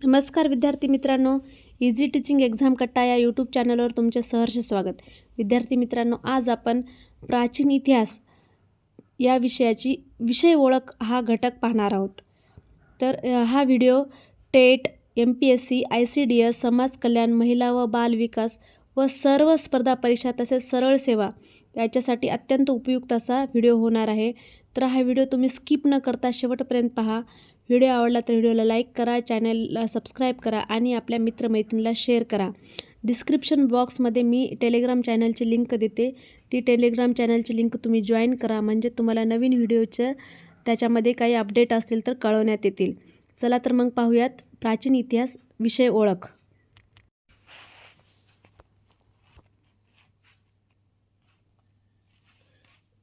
नमस्कार विद्यार्थी मित्रांनो इझी टीचिंग एक्झाम कट्टा या यूट्यूब चॅनलवर तुमचे सहर्ष स्वागत. विद्यार्थी मित्रांनो आज आपण प्राचीन इतिहास या विषयाची विषय ओळख हा घटक पाहणार आहोत. तर हा video TET M P S C I C D S समाज कल्याण महिला व बाल विकास व सर्व स्पर्धा परीक्षा तसेच सरळ सेवा याच्यासाठी अत्यंत उपयुक्त असा व्हिडिओ होणार आहे. तर हा व्हिडिओ तुम्ही स्किप न करता शेवटपर्यंत पहा. व्हिडिओ आवडला तर व्हिडिओला लाईक करा चॅनलला सबस्क्राईब करा आणि आपल्या मित्रमैत्रिणीला शेअर करा. डिस्क्रिप्शन बॉक्समध्ये मी टेलिग्राम चॅनलची लिंक देते. ती टेलिग्राम चॅनलची लिंक तुम्ही जॉईन करा म्हणजे तुम्हाला नवीन व्हिडिओचं त्याच्यामध्ये काही अपडेट असतील तर कळवण्यात येतील. चला तर मग पाहूयात प्राचीन इतिहास विषय ओळख.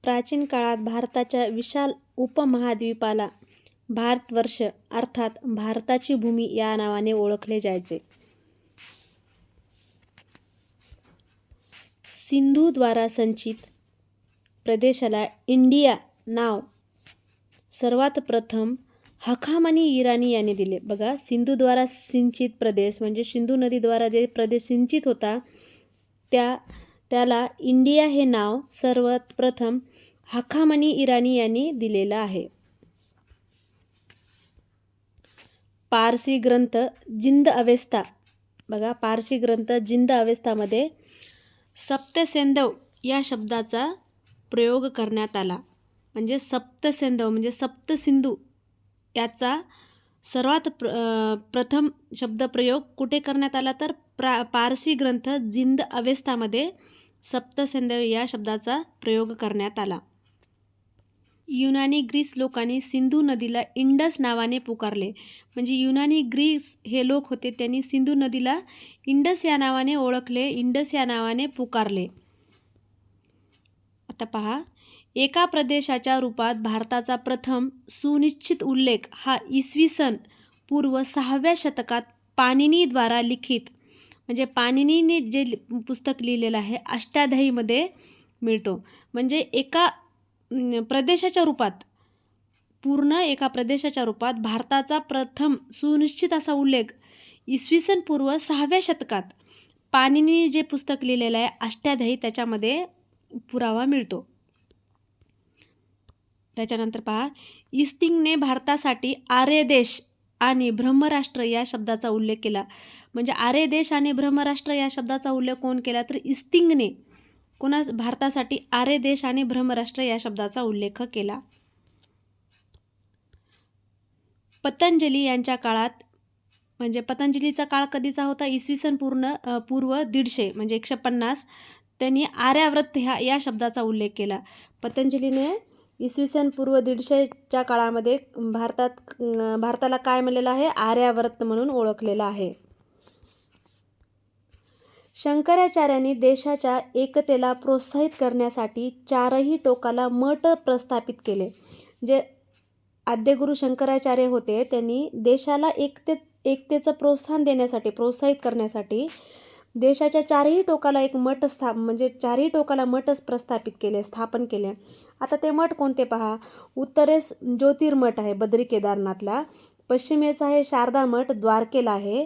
प्राचीन काळात भारताच्या विशाल उपमहाद्वीपाला भारतवर्ष अर्थात भारताची भूमी या नावाने ओळखले जायचे. सिंधूद्वारा संचित प्रदेशाला इंडिया नाव सर्वात प्रथम हखामनी इराणी यांनी दिले. बघा सिंधूद्वारा सिंचित प्रदेश म्हणजे सिंधू नदीद्वारा जे प्रदेश सिंचित होता त्या त्याला इंडिया हे नाव सर्वात प्रथम हखामनी इराणी यांनी दिलेलं आहे. पारसी ग्रंथ जिंद अवेस्ता बघा पारसी ग्रंथ जिंद अवेस्तामध्ये सप्तसेंधव या शब्दाचा प्रयोग करण्यात आला. म्हणजे सप्तसेंधव म्हणजे सप्तसिंधू याचा सर्वात प्र प्रथम शब्दप्रयोग कुठे करण्यात आला? तर प्रा पारसी ग्रंथ जिंद अवेस्तामध्ये सप्तसेंधव या शब्दाचा प्रयोग करण्यात आला. युनानी ग्रीस लोकांनी सिंधू नदीला इंडस नावाने पुकारले. म्हणजे युनानी ग्रीस हे लोक होते त्यांनी सिंधू नदीला इंडस या नावाने ओळखले इंडस या नावाने पुकारले. आता पहा एका प्रदेशाच्या रूपात भारताचा प्रथम सुनिश्चित उल्लेख हा इसवी सन पूर्व सहाव्या शतकात पाणिनीद्वारा लिखित. म्हणजे पाणिनीने जे लि- पुस्तक लिहिलेलं आहे अष्टाध्यायीमध्ये मिळतो. म्हणजे एका प्रदेशाच्या रूपात पूर्ण एका प्रदेशाच्या रूपात भारताचा प्रथम सुनिश्चित असा उल्लेख इसवी सन पूर्व सहाव्या शतकात पाणिनी जे पुस्तक लिहिलेलं आहे अष्टाध्यायी त्याच्यामध्ये पुरावा मिळतो. त्याच्यानंतर पहा इस्तिंगने भारतासाठी आर्य देश आणि ब्रह्मराष्ट्र या शब्दाचा उल्लेख केला. म्हणजे आर्य देश आणि ब्रह्मराष्ट्र या शब्दाचा उल्लेख कोण केला? तर इस्तिंगने. कोणा भारतासाठी आर्य देश आणि ब्रह्मराष्ट्र या शब्दाचा उल्लेख केला. पतंजली यांच्या काळात म्हणजे पतंजलीचा काळ कधीचा होता? इसवी सन पूर्ण पूर्व दीडशे म्हणजे एकशे पन्नास. त्यांनी आर्याव्रत ह्या या शब्दाचा उल्लेख केला. पतंजलीने इसवी सन पूर्व दीडशेच्या काळामध्ये भारतात भारताला काय म्हणलेलं आहे? आर्याव्रत म्हणून ओळखलेलं आहे. शंकराचार्यांनी देशाच्या एकतेला प्रोत्साहित करण्यासाठी चारही टोकाला मठ प्रस्थापित केले. जे आद्यगुरू शंकराचार्य होते त्यांनी देशाला एकते एकतेचं प्रोत्साहन देण्यासाठी प्रोत्साहित करण्यासाठी देशाच्या चारही टोकाला एक मठ स्थाप म्हणजे चारही टोकाला मठच प्रस्थापित केले स्थापन केले. आता ते मठ कोणते पहा? उत्तरेस ज्योतिर्मठ आहे बद्री केदारनाथला. पश्चिमेचा आहे शारदा मठ द्वारकेला आहे.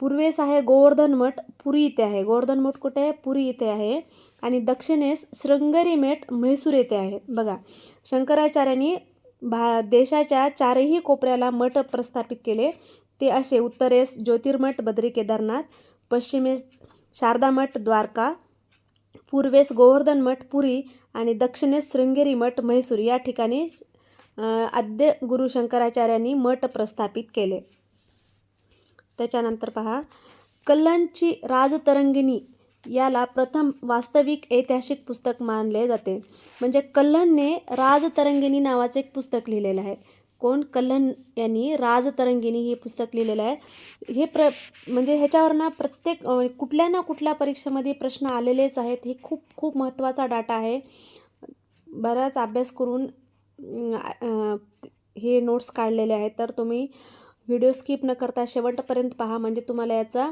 पूर्वेस आहे गोवर्धन मठ पुरी इथे आहे. गोवर्धन मठ कुठे आहे? पुरी इथे आहे. आणि दक्षिणेस श्रृंगेरी मठ म्हैसूर येथे आहे. बघा शंकराचार्यांनी भा देशाच्या चारही कोपऱ्याला मठ प्रस्थापित केले. ते असे उत्तरेस ज्योतिर्मठ बद्री केदारनाथ पश्चिमेस शारदा मठ द्वारका पूर्वेस गोवर्धन मठ पुरी आणि दक्षिणेस श्रृंगेरी मठ म्हैसूर या ठिकाणी आद्य गुरु शंकराचार्यांनी मठ प्रस्थापित केले. त्याच्यानंतर पहा कल्लांची राजतरंगिणी याला प्रथम वास्तविक ऐतिहासिक पुस्तक मानले जाते. म्हणजे कल्लनने राजतरंगिणी नावाचं एक पुस्तक लिहिलेलं आहे. कोण? कल्लन यांनी राजतरंगिणी हे पुस्तक लिहिलेलं आहे. हे प्र म्हणजे ह्याच्यावर ना प्रत्येक म्हणजे कुठल्या ना कुठल्या परीक्षेमध्ये प्रश्न आलेलेच आहेत. हे खूप खूप महत्त्वाचा डाटा आहे. बराच अभ्यास करून हे नोट्स काढलेले आहेत. तर तुम्ही व्हिडिओ स्किप न करता शेवटपर्यंत पहा. म्हणजे तुम्हाला याचा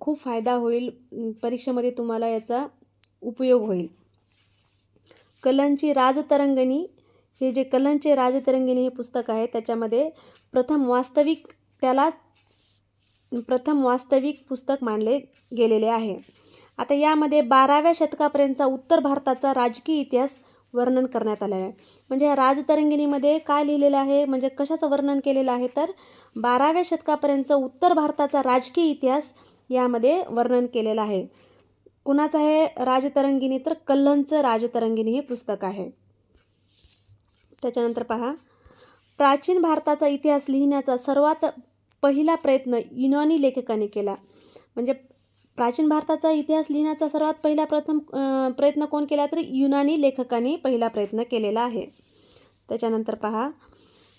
खूप फायदा होईल. परीक्षेमध्ये तुम्हाला याचा उपयोग होईल. कलंची राजतरंगणी हे जे कलंचे राजतरंगिणी हे पुस्तक आहे त्याच्यामध्ये प्रथम वास्तविक त्याला प्रथम वास्तविक पुस्तक मानले गेलेले आहे. आता यामध्ये बाराव्या शतकापर्यंतचा उत्तर भारताचा राजकीय इतिहास वर्णन करण्यात आलं आहे. म्हणजे ह्या राजतरंगिणीमध्ये काय लिहिलेलं आहे? म्हणजे कशाचं वर्णन केलेलं आहे? तर बाराव्या शतकापर्यंत उत्तर भारताचा राजकीय इतिहास यामध्ये वर्णन केलेलं आहे. कुणाचं आहे राजतरंगिणी? तर कल्हणचं राजतरंगिणी हे पुस्तक आहे. त्याच्यानंतर पहा. प्राचीन भारताचा इतिहास लिहिण्याचा सर्वात पहिला प्रयत्न युनानी लेखकाने केला. म्हणजे प्राचीन भारताचा इतिहास लिहिण्याचा सर्वात पहिला प्रथम प्रयत्न कोण केला तर युनानी लेखकाने पहिला प्रयत्न केलेला आहे. त्याच्यानंतर पहा.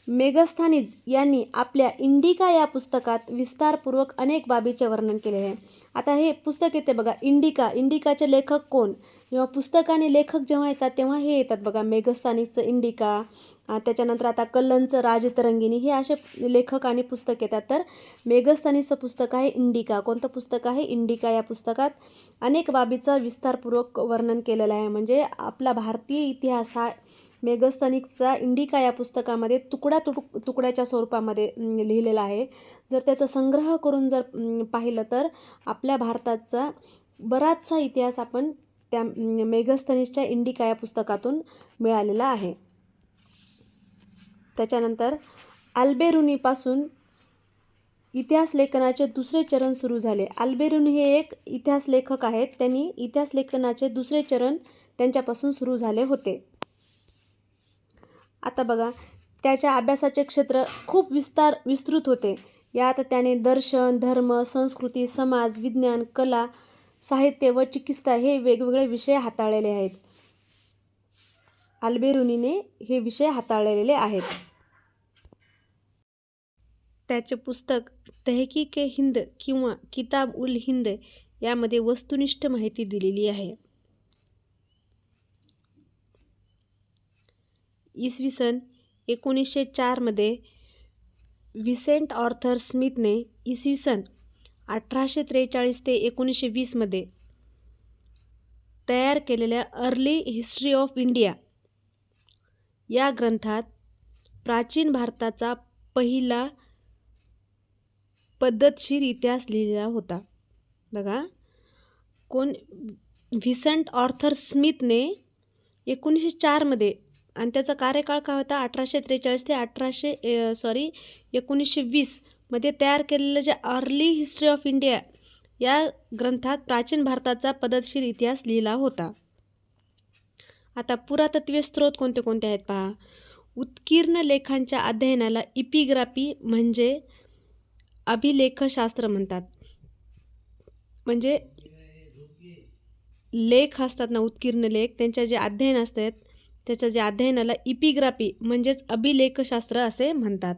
मेगस्थानीज यांनी आपल्या इंडिका या पुस्तकात विस्तारपूर्वक अनेक बाबीचे वर्णन केले आहे. आता हे पुस्तक येते बघा. इंडिका इंडिकाचे लेखक कोण? जेव्हा पुस्तक आणि लेखक जेव्हा येतात तेव्हा हे येतात बघा. मेघस्थानीचं इंडिका त्याच्यानंतर आता कल्लनचं राजतरंगिणी हे असे लेखक आणि पुस्तक येतात. तर मेघस्थानीचं पुस्तक आहे इंडिका. कोणतं पुस्तक आहे? इंडिका या पुस्तकात अनेक बाबीचं विस्तारपूर्वक वर्णन केलेलं आहे. म्हणजे आपला भारतीय इतिहास हा मेघस्थानिकचा इंडिका या पुस्तकामध्ये तुकडा तुट तुकड्याच्या स्वरूपामध्ये लिहिलेला आहे. जर त्याचा संग्रह करून जर पाहिलं तर आपल्या भारताचा बराचसा इतिहास आपण त्या अं, मेघस्थनीसच्या इंडिका या पुस्तकातून मिळालेला आहे. त्याच्यानंतर अल्बेरुनीपासून इतिहास लेखनाचे दुसरे चरण सुरू झाले. अल्बेरुनी हे एक इतिहास लेखक आहेत. त्यांनी इतिहास लेखनाचे दुसरे चरण त्यांच्यापासून सुरू झाले होते. आता बघा त्याच्या अभ्यासाचे क्षेत्र खूप विस्तार विस्तृत होते. यात त्याने दर्शन धर्म संस्कृती समाज विज्ञान कला साहित्य व चिकित्सा हे वेगवेगळे विषय हाताळलेले आहेत. आल्बेरुनीने हे विषय हाताळलेले आहेत. त्याचे पुस्तक तहकीक ए हिंद किंवा किताब उल हिंद यामध्ये वस्तुनिष्ठ माहिती दिलेली आहे. इसवी सन एकोणीसशे चारमध्ये विसेंट ऑर्थर स्मिथने इसवी सन अठराशे त्रेचाळीस ते एकोणीसशे वीसमध्ये तयार केलेल्या अर्ली हिस्ट्री ऑफ इंडिया या ग्रंथात प्राचीन भारताचा पहिला पद्धतशीर इतिहास लिहिलेला होता. बघा कोण व्हिसंट ऑर्थर स्मिथने एकोणीसशे चारमध्ये आणि त्याचा कार्यकाळ काय होता? अठराशे त्रेचाळीस ते अठराशे सॉरी एकोणीसशे वीस मध्ये तयार केलेलं जे अर्ली हिस्ट्री ऑफ इंडिया या ग्रंथात प्राचीन भारताचा पद्धतशीर इतिहास लिहिला होता. आता पुरातत्वीय स्रोत कोणते कोणते आहेत पहा. उत्कीर्ण लेखांच्या अध्ययनाला इपिग्राफी म्हणजे अभिलेखशास्त्र म्हणतात. म्हणजे लेख असतात ना उत्कीर्ण लेख. त्यांच्या जे अध्ययन असतात त्याच्या जे अध्ययनाला इपिग्राफी म्हणजेच अभिलेखशास्त्र असे म्हणतात.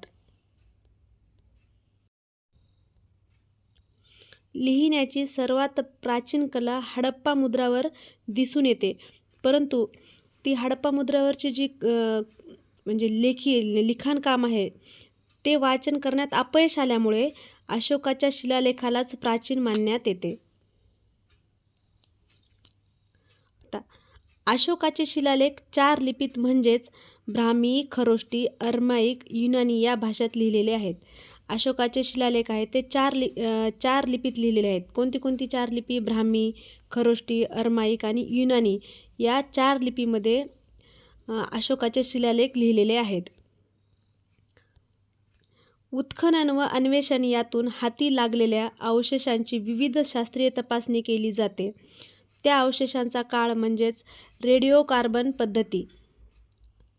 लिहिण्याची सर्वात प्राचीन कला हडप्पा मुद्रावर दिसून येते. परंतु ती हडप्पा मुद्रावरची जी म्हणजे लेखी लिखाणकाम आहे ते वाचन करण्यात अपयश आल्यामुळे अशोकाच्या शिलालेखालाच प्राचीन मानण्यात येते. आता अशोकाचे शिलालेख चार लिपीत म्हणजेच ब्राह्मी खरोष्टी अर्माईक युनानी या भाषेत लिहिलेले आहेत. अशोकाचे शिलालेख आहेत. ते चार लि चार लिपीत लिहिलेले आहेत. कोणती कोणती चार लिपी? ब्राह्मी खरोष्टी अरमाईक आणि युनानी या चार लिपीमध्ये अशोकाचे शिलालेख लिहिलेले आहेत. उत्खनन व अन्वेषण यातून हाती लागलेल्या अवशेषांची विविध शास्त्रीय तपासणी केली जाते. त्या अवशेषांचा काळ म्हणजेच रेडिओ कार्बन पद्धती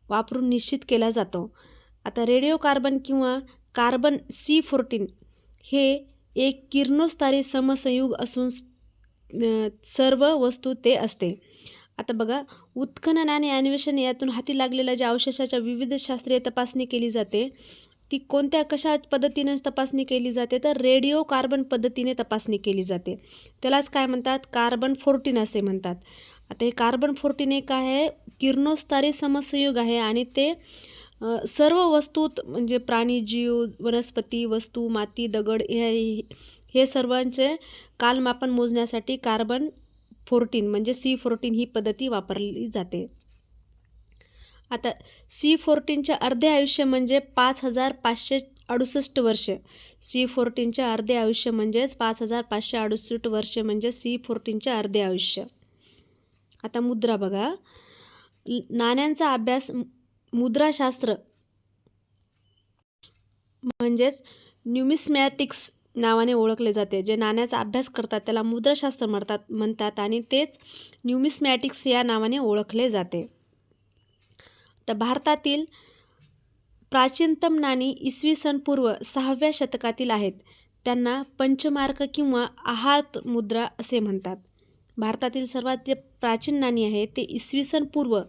वापरून निश्चित केला जातो. आता रेडिओ कार्बन किंवा कार्बन सी फोर्टीन हे एक किरणोस्तारी समसंयुग असून सर्व वस्तू ते असते. आता बघा उत्खनन आणि अन्वेषण यातून हाती लागलेल्या ज्या अवशेषाच्या विविध शास्त्रीय तपासणी केली जाते ती कोणत्या कशा पद्धतीने तपासणी केली जाते तर रेडिओ कार्बन पद्धतीने तपासणी केली जाते. त्यालाच काय म्हणतात? कार्बन फोर्टीन असे म्हणतात. आता हे कार्बन फोर्टीन एक आहे किरणोस्तारी समसंयुग आहे आणि ते सर्व वस्तूत म्हणजे प्राणी जीव वनस्पती वस्तू माती दगड हे हे सर्वांचे कालमापन मोजण्यासाठी कार्बन फोर्टीन म्हणजे सी फोर्टीन ही पद्धती वापरली जाते. आता सी फोर्टीनचे अर्धे आयुष्य म्हणजे पाच हजार पाचशे अडुसष्ट वर्ष. सी फोर्टीनचे अर्धे आयुष्य म्हणजेच पाच हजार पाचशे अडुसष्ट वर्ष म्हणजे सी फोर्टीनचे अर्धे आयुष्य. आता मुद्रा बघा. नाण्यांचा अभ्यास मुद्राशास्त्र म्हणजेच न्युमिस्मॅटिक्स नावाने ओळखले जाते. जे नाण्याचा अभ्यास करतात त्याला मुद्राशास्त्र म्हणतात म्हणतात आणि तेच न्युमिस्मॅटिक्स या नावाने ओळखले जाते. तर भारतातील प्राचीनतम नाणी इसवी सन पूर्व सहाव्या शतकातील आहेत. त्यांना पंचमार्क किंवा आहात मुद्रा असे म्हणतात. भारतातील सर्वात जे प्राचीन नाणी आहे ते इसवी सन पूर्व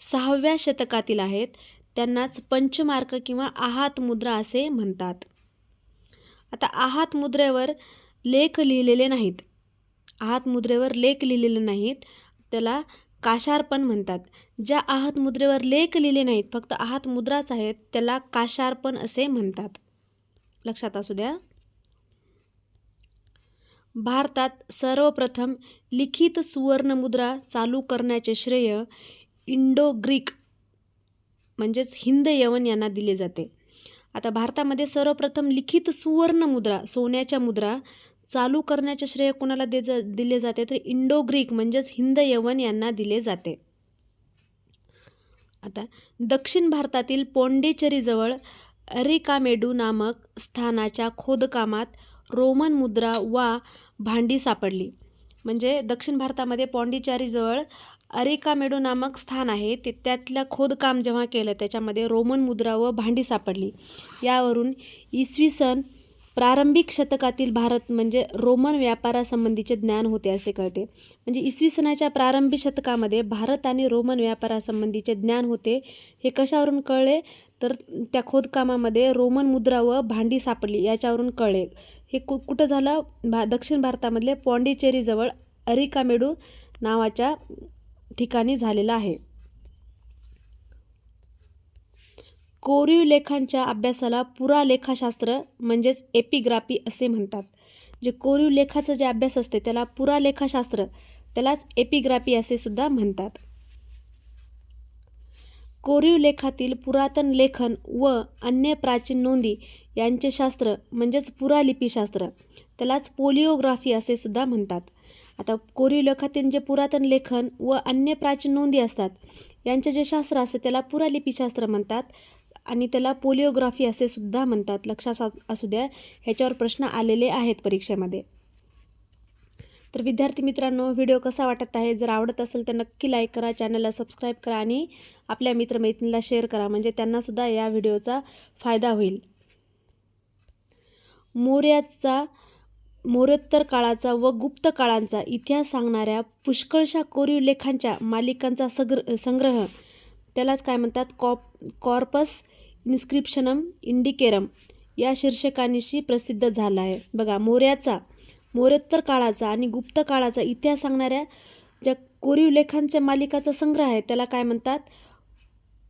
सहाव्या शतकातील आहेत. त्यांनाच पंचमार्क किंवा आहात मुद्रा असे म्हणतात. आता आहात मुद्रेवर लेख लिहिलेले नाहीत. आहात मुद्रेवर लेख लिहिलेले नाहीत. त्याला काशार्पण म्हणतात. ज्या आहात मुद्रेवर लेख लिहिले नाहीत फक्त आहात मुद्राच आहेत त्याला काशार्पण असे म्हणतात. लक्षात असू द्या. भारतात सर्वप्रथम लिखित सुवर्णमुद्रा चालू करण्याचे श्रेय इंडो ग्रीक म्हणजेच हिंद यवन यांना दिले जाते. आता भारतामध्ये सर्वप्रथम लिखित सुवर्ण मुद्रा सोन्याच्या मुद्रा चालू करण्याचे श्रेय कोणाला दे जा दिले जाते? तर इंडो ग्रीक म्हणजेच हिंद यवन यांना दिले जाते. आता दक्षिण भारतातील पोंडिचेरीजवळ अरिकामेडू नामक स्थानाच्या खोदकामात रोमन मुद्रा वा भांडी सापडली. म्हणजे दक्षिण भारतामध्ये पॉंडिचेरीजवळ अरिकामेडू नामक स्थान आहे. ते त्यातलं खोदकाम जेव्हा केलं त्याच्यामध्ये रोमन मुद्रा व भांडी सापडली. यावरून इसवी सन प्रारंभिक शतकातील भारत म्हणजे रोमन व्यापारासंबंधीचे ज्ञान होते असे कळते. म्हणजे इसवी सनाच्या प्रारंभिक शतकामध्ये भारत आणि रोमन व्यापारासंबंधीचे ज्ञान होते हे कशावरून कळले? तर त्या खोदकामामध्ये रोमन मुद्रा व भांडी सापडली याच्यावरून कळले. हे कु कुठं झालं? भा दक्षिण भारतामधले पॉंडिचेरीजवळ अरिकामेडू नावाच्या ठिकाणी झालेलं आहे. कोरीव लेखांच्या अभ्यासाला पुरालेखाशास्त्र म्हणजेच एपिग्राफी असे म्हणतात. जे कोरीव लेखाचं जे अभ्यास असते त्याला पुरालेखाशास्त्र त्यालाच एपिग्राफी असे सुद्धा म्हणतात. कोरीव लेखातील पुरातन लेखन व अन्य प्राचीन नोंदी यांचे शास्त्र म्हणजेच पुरालिपीशास्त्र त्यालाच पोलिओग्राफी असे सुद्धा म्हणतात. आता कोरीव लेखातील जे पुरातन लेखन व अन्य प्राचीन नोंदी असतात यांचे जे शास्त्र असते त्याला पुरालिपीशास्त्र म्हणतात आणि त्याला पोलिओग्राफी असे सुद्धा म्हणतात. लक्षात असू द्या ह्याच्यावर प्रश्न आलेले आहेत परीक्षेमध्ये. तर विद्यार्थी मित्रांनो व्हिडिओ कसा वाटत आहे? जर आवडत असेल तर नक्की लाईक करा चॅनलला सबस्क्राईब करा आणि आपल्या मित्रमैत्रिणीला शेअर करा. म्हणजे त्यांनासुद्धा या व्हिडिओचा फायदा होईल. मोर्याचा मोरोत्तर काळाचा व गुप्त काळांचा इतिहास सांगणाऱ्या पुष्कळशा कोरीव लेखांच्या मालिकांचा सग्र संग्रह. त्यालाच काय म्हणतात? कॉप कॉर्पस इन्स्क्रिप्शनम इंडिकेरम या शीर्षकानिशी प्रसिद्ध झाला आहे. बघा मोऱ्याचा मोरोत्तर काळाचा आणि गुप्त काळाचा इतिहास सांगणाऱ्या ज्या कोरीव लेखांच्या मालिकाचा संग्रह आहे त्याला काय म्हणतात?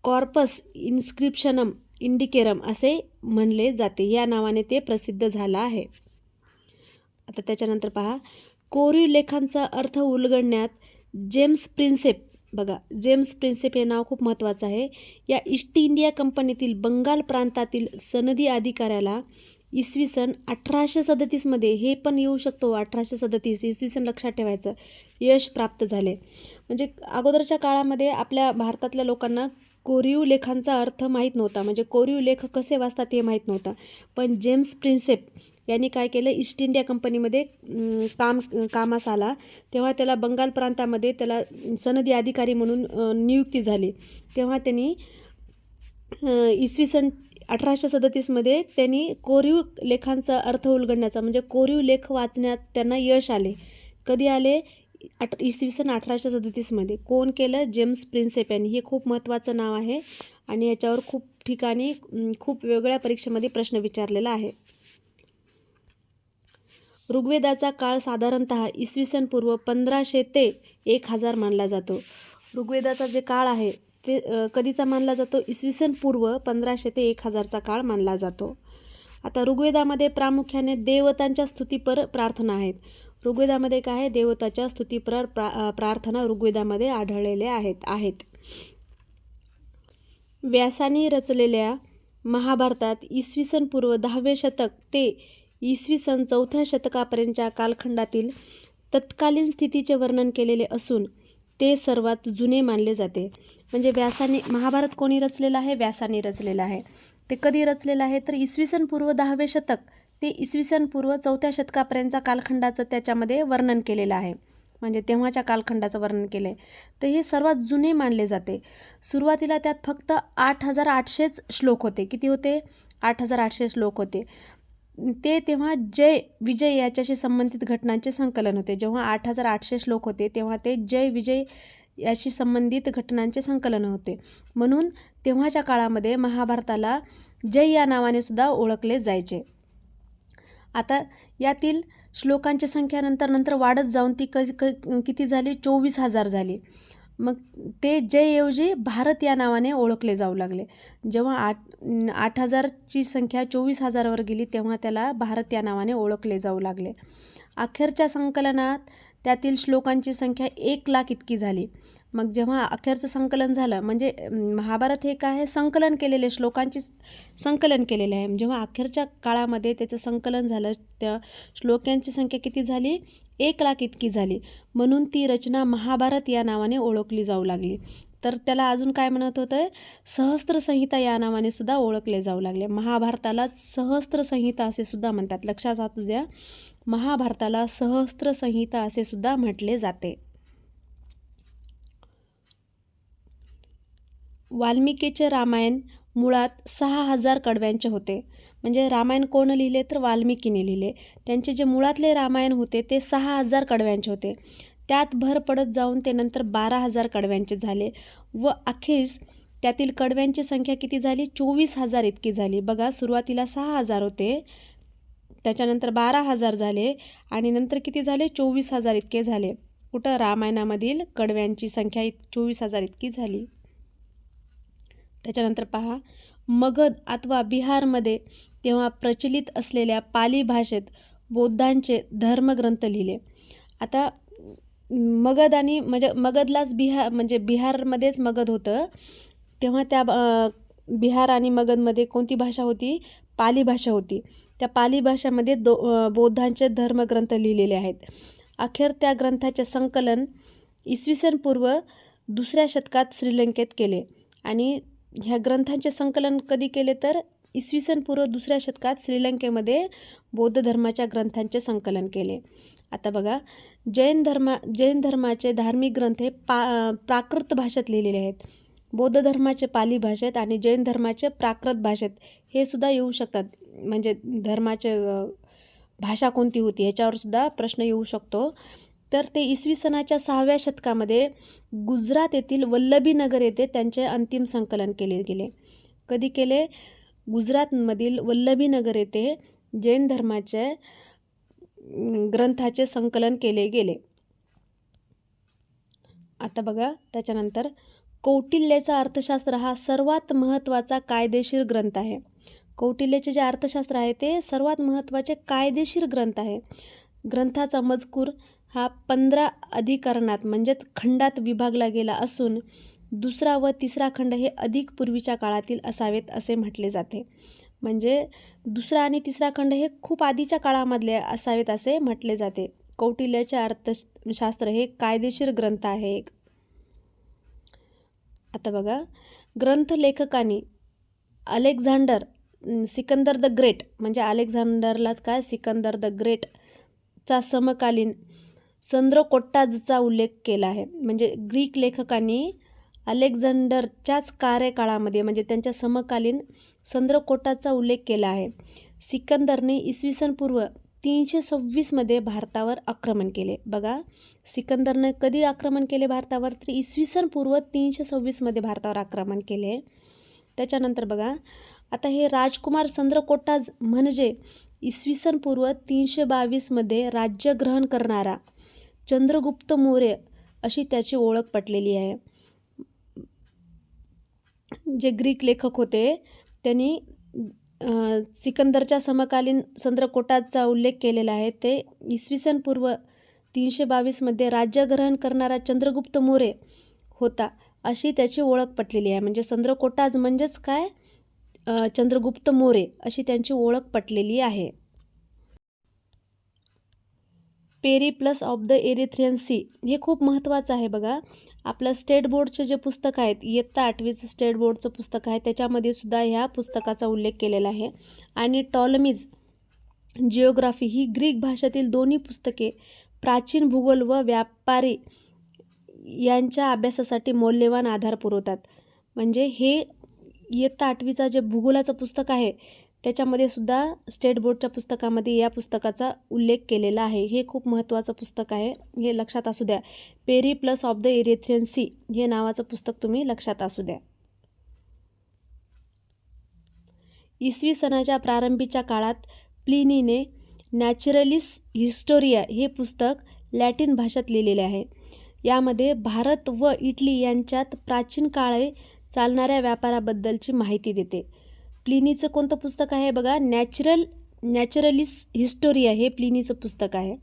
कॉर्पस इन्स्क्रिप्शनम इंडिकेरम असे म्हणले जाते. या नावाने ते प्रसिद्ध झालं आहे. आता त्याच्यानंतर पहा. कोरीव लेखांचा अर्थ उलगडण्यात जेम्स प्रिन्सेप बघा जेम्स प्रिन्सेप हे नाव खूप महत्त्वाचं आहे. या ईस्ट इंडिया कंपनीतील बंगाल प्रांतातील सनदी अधिकाऱ्याला इसवी सन अठराशे सदतीसमध्ये हे पण येऊ शकतो अठराशे सदतीस इसवी सन लक्षात ठेवायचं. यश प्राप्त झाले. म्हणजे अगोदरच्या काळामध्ये आपल्या भारतातल्या लोकांना कोरीव लेखांचा अर्थ माहीत नव्हता. म्हणजे कोरीव लेख कसे वाचतात हे माहीत नव्हतं. पण जेम्स प्रिन्सेप यांनी काय केलं? ईस्ट इंडिया कंपनीमध्ये काम कामास आला. तेव्हा त्याला बंगाल प्रांतामध्ये त्याला सनदी अधिकारी म्हणून नियुक्ती झाली. तेव्हा त्यांनी इसवी सन अठराशे सदतीसमध्ये त्यांनी कोरीव लेखांचा अर्थ उलगडण्याचा म्हणजे कोरीव लेख वाचण्यात त्यांना यश आले. कधी आले? अठ इसवी सन अठराशे सदतीसमध्ये. कोण केलं? जेम्स प्रिन्सेप यांनी हे खूप महत्त्वाचं नाव आहे आणि याच्यावर खूप ठिकाणी खूप वेगळ्या परीक्षेमध्ये प्रश्न विचारलेला आहे. ऋग्वेदाचा काळ साधारणत इसवी सन पूर्व पंधराशे ते एक हजार मानला जातो. ऋग्वेदाचा जे काळ आहे ते कधीचा मानला जातो? इसवी सन पूर्व पंधराशे ते एक हजारचा काळ मानला जातो. आता ऋग्वेदामध्ये प्रामुख्याने देवतांच्या स्तुतीपर प्रार्थना आहेत. ऋग्वेदामध्ये काय आहे? देवताच्या स्तुतीपर प्रा प्रार्थना ऋग्वेदामध्ये आढळलेल्या आहेत आहेत. व्यासाने रचलेल्या महाभारतात इसवी सन पूर्व दहावे शतक ते इसवी सन चौथ्या शतकापर्यंतच्या कालखंडातील तत्कालीन स्थितीचे वर्णन केलेले असून ते सर्वात जुने मानले जाते. म्हणजे व्यासाने महाभारत कोणी रचलेलं आहे? व्यासाने रचलेलं आहे. ते कधी रचलेलं आहे? तर इसवी सन पूर्व दहावे शतक ते इसवी सन पूर्व चौथ्या शतकापर्यंतच्या कालखंडाचं त्याच्यामध्ये वर्णन केलेलं आहे. म्हणजे तेव्हाच्या कालखंडाचं वर्णन केलं आहे तर हे सर्वात जुने मानले जाते. सुरुवातीला त्यात फक्त आठ हजार आठशेच श्लोक होते. किती होते? आठ हजार आठशे श्लोक होते. ते तेव्हा जय विजय याच्याशी संबंधित घटनांचे संकलन होते. जेव्हा आठ हजार आठशे श्लोक होते तेव्हा ते जय विजय याशी संबंधित घटनांचे संकलन होते. म्हणून तेव्हाच्या काळामध्ये महाभारताला जय या नावाने सुद्धा ओळखले जायचे. आता यातील श्लोकांची संख्या नंतर नंतर वाढत जाऊन ती क क किती झाली? चोवीस हजार झाली. मग ते जयऐवजी भारत या नावाने ओळखले जाऊ लागले. जेव्हा आठ आठ हजारची संख्या चोवीस हजारावर गेली तेव्हा त्याला भारत या नावाने ओळखले जाऊ लागले. अखेरच्या संकलनात त्यातील श्लोकांची संख्या एक लाख इतकी झाली. मग जेव्हा अखेरचं संकलन झालं म्हणजे महाभारत हे काय आहे? संकलन केलेले श्लोकांची संकलन केलेले आहे. जेव्हा अखेरच्या काळामध्ये त्याचं संकलन झालं त्या श्लोकांची संख्या किती झाली? एक लाख इतकी झाली. म्हणून ती रचना महाभारत या नावाने ओळखली जाऊ लागली. तर त्याला अजून काय म्हणत होतं? सहस्त्रसंहिता या नावाने सुद्धा ओळखले जाऊ लागले. महाभारताला सहस्त्रसंहिता असे सुद्धा म्हणतात. लक्षात तुझ्या महाभारताला सहस्त्रसंहिता असे सुद्धा म्हटले जाते. वाल्मिकीचे रामायण मुळात सहा हजार कडव्यांचे होते. म्हणजे रामायण कोण लिहिले तर वाल्मिकीने लिहिले. त्यांचे जे मुळातले रामायण होते ते सहा हजार कडव्यांचे होते. त्यात भर पडत जाऊन ते नंतर बारा हजार कडव्यांचे झाले व अखेरीस त्यातील कडव्यांची संख्या किती झाली? चोवीस हजार इतकी झाली. बघा सुरुवातीला सहा हजार होते त्याच्यानंतर बारा हजार झाले आणि नंतर किती झाले? चोवीस हजार इतके झाले. कुठं? रामायणामधील कडव्यांची संख्या इत चोवीस हजार इतकी झाली. त्याच्यानंतर पहा मगध अथवा बिहारमध्ये तेव्हा प्रचलित असलेल्या पाली भाषेत बौद्धांचे धर्मग्रंथ लिहिले. आता मगध आणि म्हणजे मगधलाच बिहार म्हणजे बिहारमध्येच मगध होतं. तेव्हा त्या बिहार आणि मगधमध्ये कोणती भाषा होती? पाली भाषा होती. त्या पाली भाषामध्ये दो बौद्धांचे धर्मग्रंथ लिहिलेले आहेत. अखेर त्या ग्रंथाचे संकलन इसवी सन पूर्व दुसऱ्या शतकात श्रीलंकेत केले. आणि ह्या ग्रंथांचे संकलन कधी केले तर? इसवी सन पूर्व दुसऱ्या शतकात श्रीलंकेमध्ये बौद्ध धर्माच्या ग्रंथांचे संकलन केले. आता बघा जैन धर्मा जैन धर्माचे धार्मिक ग्रंथ हे पा प्राकृत भाषेत लिहिलेले आहेत. बौद्ध धर्माचे पाली भाषेत आणि जैन धर्माचे प्राकृत भाषेत हे सुद्धा येऊ शकतात. म्हणजे धर्माचे भाषा कोणती होती ह्याच्यावर सुद्धा प्रश्न येऊ शकतो. तर ते इसवी सनाच्या सहाव्या शतकामध्ये गुजरात येथील वल्लभीनगर येथे त्यांचे अंतिम संकलन केले गेले. कधी केले? गुजरातमधील वल्लभीनगर येथे जैन धर्माचे ग्रंथाचे संकलन केले गेले. आता बघा त्याच्यानंतर कौटिल्याचा अर्थशास्त्र हा सर्वात महत्त्वाचा कायदेशीर ग्रंथ आहे. कौटिल्याचे जे अर्थशास्त्र आहे ते सर्वात महत्त्वाचे कायदेशीर ग्रंथ आहे. ग्रंथाचा मजकूर हा पंधरा अधिकरणात म्हणजेच खंडात विभागला गेला असून दुसरा व तिसरा खंड हे अधिक पूर्वीच्या काळातील असावेत असे म्हटले जाते. म्हणजे दुसरा आणि तिसरा खंड हे खूप आधीच्या काळामधले असावेत असे म्हटले जाते. कौटिल्याचे अर्थशास्त्र हे कायदेशीर ग्रंथ आहे एक. आता बघा. ग्रंथ लेखकांनी अलेक्झांडर सिकंदर द ग्रेट म्हणजे अलेक्झांडरलाच काय? सिकंदर द ग्रेटचा समकालीन संद्रकोट्टाजचा उल्लेख केला आहे. म्हणजे ग्रीक लेखकांनी अलेक्झांडरच्याच कार्यकाळामध्ये म्हणजे त्यांच्या समकालीन संद्रकोटाचा उल्लेख केला आहे. सिकंदरने इसवी सन पूर्व तीनशे सव्वीसमध्ये भारतावर आक्रमण केले. बघा सिकंदरनं कधी आक्रमण केले भारतावर? तर इसवी सन पूर्व तीनशे सव्वीसमध्ये भारतावर आक्रमण केले. त्याच्यानंतर बघा आता हे राजकुमार चंद्रकोटाज म्हणजे इसवी सन पूर्व तीनशे बावीसमध्ये राज्य ग्रहण करणारा चंद्रगुप्त मौर्य अशी त्याची ओळख पटलेली आहे. जे ग्रीक लेखक होते त्यांनी सिकंदरच्या समकालीन चंद्रकोटाचा उल्लेख केलेला आहे. ते इसवी सन पूर्व तीनशे बावीसमध्ये राज्यग्रहण करणारा चंद्रगुप्त मोरे होता अशी त्याची ओळख पटलेली आहे. म्हणजे चंद्रकोटाज म्हणजेच काय? चंद्रगुप्त मोरे अशी त्यांची ओळख पटलेली आहे. Periplus of the Erythraean Sea हे खूप महत्त्वाचं आहे बघा. आपलं स्टेट बोर्डचे जे पुस्तक आहेत इयत्ता आठवीचं स्टेट बोर्डचं पुस्तक आहे त्याच्यामध्ये सुद्धा ह्या पुस्तकाचा उल्लेख केलेला आहे. आणि टॉलमीज जिओग्राफी ही ग्रीक भाषेतील दोन्ही पुस्तके प्राचीन भूगोल व व्यापारी यांच्या अभ्यासासाठी मौल्यवान आधार पुरवतात. म्हणजे हे इयत्ता आठवीचा जे भूगोलाचं पुस्तक आहे त्याच्यामध्ये सुद्धा स्टेट बोर्डच्या पुस्तकामध्ये या पुस्तकाचा उल्लेख केलेला आहे. हे खूप महत्त्वाचं पुस्तक आहे. हे लक्षात असू द्या. Periplus of the Erythraean Sea हे नावाचं पुस्तक तुम्ही लक्षात असू द्या. इसवी सणाच्या प्रारंभीच्या काळात प्लिनीने नॅचरलिस हिस्टोरिया हे पुस्तक लॅटिन भाषेत लिहिलेले आहे. यामध्ये भारत व इटली यांच्यात प्राचीन काळे चालणाऱ्या व्यापाराबद्दलची माहिती देते. प्लिनीचं कोणतं पुस्तक आहे बघा? नॅचरल नॅचरलिस हिस्टोरिया हे प्लिनीचं पुस्तक आहे.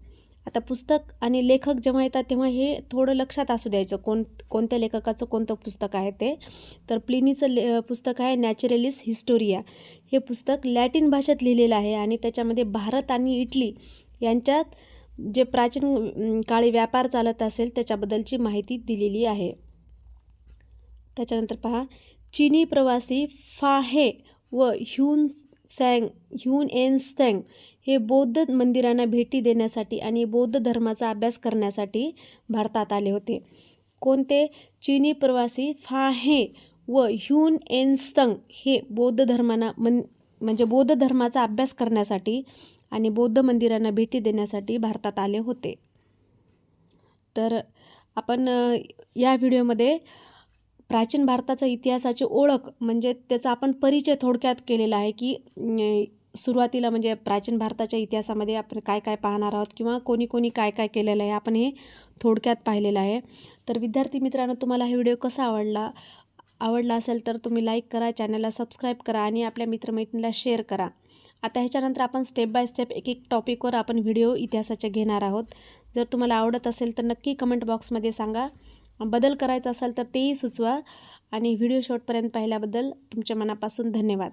आता पुस्तक आणि लेखक जेव्हा येतात तेव्हा हे थोडं लक्षात असू द्यायचं कोण कोणत्या लेखकाचं कोणतं पुस्तक आहे ते. तर प्लिनीचं ले पुस्तक आहे नॅचरलिस हिस्टोरिया हे पुस्तक लॅटिन भाषेत लिहिलेलं आहे आणि त्याच्यामध्ये भारत आणि इटली यांच्यात जे प्राचीन काळी व्यापार चालत असेल त्याच्याबद्दलची माहिती दिलेली आहे. त्याच्यानंतर पहा चीनी प्रवासी फाहे व ह्यून सँग ह्यून एन सँग हे बौद्ध मंदिरांना भेटी देण्यासाठी आणि बौद्ध धर्माचा अभ्यास करण्यासाठी भारतात आले होते. कोणते? चीनी प्रवासी फाहे व ह्यून एन संग हे बौद्ध धर्मांना मन म्हणजे बौद्ध धर्माचा अभ्यास करण्यासाठी आणि बौद्ध मंदिरांना भेटी देण्यासाठी भारतात आले होते. तर आपण या व्हिडिओमध्ये प्राचीन भारताचा इतिहासाची ओळख म्हणजे त्याचा आपण परिचय थोडक्यात केलेला आहे की सुरुवातीला म्हणजे प्राचीन भारताच्या इतिहासामध्ये आपण काय काय पाहणार आहोत किंवा कोणी कोणी काय काय केलेलं आहे आपण हे थोडक्यात पाहिलेलं आहे. तर विद्यार्थी मित्रांनो तुम्हाला हा व्हिडिओ कसा आवडला आवडला असेल तर तुम्ही लाईक करा चॅनलला सबस्क्राईब करा आणि आपल्या मित्रमैत्रिणीला शेअर करा. आता ह्याच्यानंतर आपण स्टेप बाय स्टेप एक एक टॉपिकवर आपण व्हिडिओ इतिहासाचे घेणार आहोत. जर तुम्हाला आवडत असेल तर नक्की कमेंट बॉक्समध्ये सांगा. बदल करायचा असाल तर तेही सुचवा. आणि व्हिडिओ शॉर्टपर्यंत पाहिल्याबद्दल तुमच्या मनापासून धन्यवाद.